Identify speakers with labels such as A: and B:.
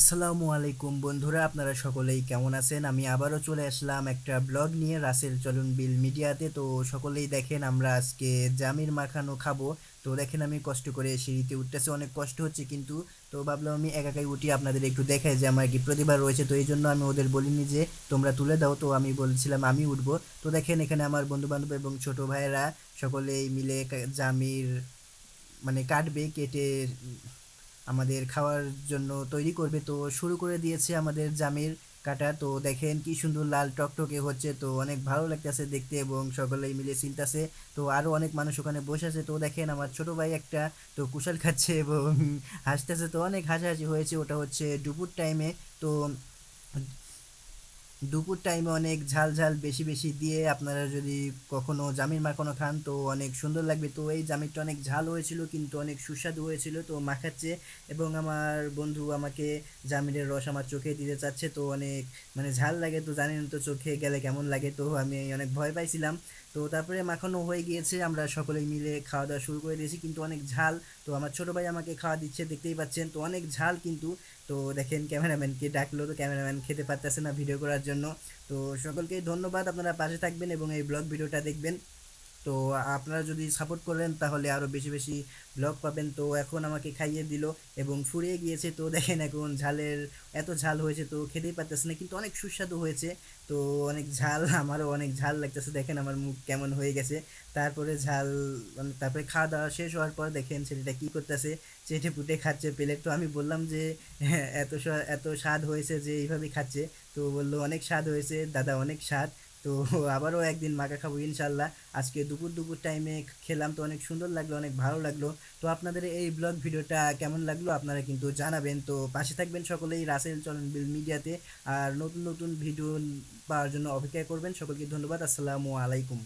A: আসসালামু আলাইকুম বন্ধুরা, আপনারা সকলেই কেমন আছেন? আমি আবারও চলে আসলাম একটা ব্লগ নিয়ে, রাসেল চলুন বিল মিডিয়াতে। তো সকলেই দেখেন, আমরা আজকে জামির মাখানো খাব। তো দেখেন, আমি কষ্ট করে সিঁড়িতে উঠতেছে, অনেক কষ্ট হচ্ছে কিন্তু। তো ভাবলাম আমি একাকাই উঠি, আপনাদের একটু দেখাই যে আমার কি প্রতিভা রয়েছে। তো এই জন্য আমি ওদের বলিনি যে, তোমরা তুলে দাও। তো আমি বলছিলাম, আমি উঠবো। তো দেখেন, এখানে আমার বন্ধু বান্ধব এবং ছোট ভাইয়েরা সকলেই মিলে জামির মানে কাটবে, কেটে আমাদের খাওয়ার জন্য তৈরি করবে। তো শুরু করে দিয়েছে আমাদের জামির কাটা। তো দেখেন কি সুন্দর লাল টকটকে হচ্ছে। তো অনেক ভালো লাগতেছে দেখতে এবং সকলেই মিলে চিনতেছে। তো আরও অনেক মানুষ ওখানে বসে আছে। তো দেখেন আমার ছোট ভাই একটা তো কুশাল খাচ্ছে এবং হাসতেছে। তো অনেক হাসাহাসি হয়েছে। ওটা হচ্ছে দুপুর টাইমে তো দুপুর টাইমে অনেক ঝাল ঝাল বেশি বেশি দিয়ে আপনারা যদি কখনো জামির মাখানো খান, তো অনেক সুন্দর লাগবে। তো এই জামিরটা অনেক ঝাল হয়েছিল, কিন্তু অনেক সুস্বাদু হয়েছিল, তো মাখাচ্ছে এবং আমার বন্ধু আমাকে জামিরের রস আমার চোখে দিতে চাচ্ছে, তো অনেক মানে ঝাল লাগে, তো জানেন তো চোখে গেলে কেমন লাগে, তো আমি অনেক ভয় পাইছিলাম। তো তারপরে মাখানো হয়ে গিয়েছে, আমরা সকলেই মিলে খাওয়া দাওয়া শুরু করে দিয়েছি, কিন্তু অনেক ঝাল। তো আমার ছোটো ভাই আমাকে খাওয়া দিচ্ছে, দেখতেই পাচ্ছেন, তো অনেক ঝাল কিন্তু। তো দেখেন ক্যামেরাম্যানকে ডাকলো, তো ক্যামেরাম্যান খেতে পারতেছে না ভিডিও করার জন্য। তো সকলকে ধন্যবাদ, আপনারা পাশে থাকবেন এবং এই ব্লগ ভিডিওটা দেখবেন। তো আপনারা যদি সাপোর্ট করেন তাহলে আরও বেশি বেশি ব্লগ পাবেন। তো এখন আমাকে খাইয়ে দিল এবং ফুরিয়ে গিয়েছে। তো দেখেন এখন ঝালের এত ঝাল হয়েছে তো খেতেই পারতেছে না কিন্তু অনেক সুস্বাদু হয়েছে। তো অনেক ঝাল আমারও অনেক ঝাল লাগতেছে। দেখেন আমার মুখ কেমন হয়ে গেছে। তারপরে ঝাল মানে তারপরে খাওয়া দাওয়া শেষ হওয়ার পর দেখেন ছেলেটা কী করতেছে। চেটে পুটে খাচ্ছে প্লেট তো আমি বললাম যে হ্যাঁ, এত এত স্বাদ হয়েছে যে এইভাবেই খাচ্ছে। তো বলল অনেক স্বাদ হয়েছে দাদা অনেক স্বাদ। তো আবারও একদিন মাখা খাব, ইনশাল্লাহ। আজকে দুপুর দুপুর টাইমে খেলাম তো অনেক সুন্দর লাগল, অনেক ভালো লাগল। তো আপনাদের এই ব্লগ ভিডিওটা কেমন লাগল আপনারা কিন্তু জানাবেন। তো পাশে থাকবেন সকলেই রাসেল চলন বিল মিডিয়াতে। আর নতুন নতুন ভিডিও পাওয়ার জন্য অপেক্ষা করবেন। সকলকে ধন্যবাদ। আসসালামু আলাইকুম।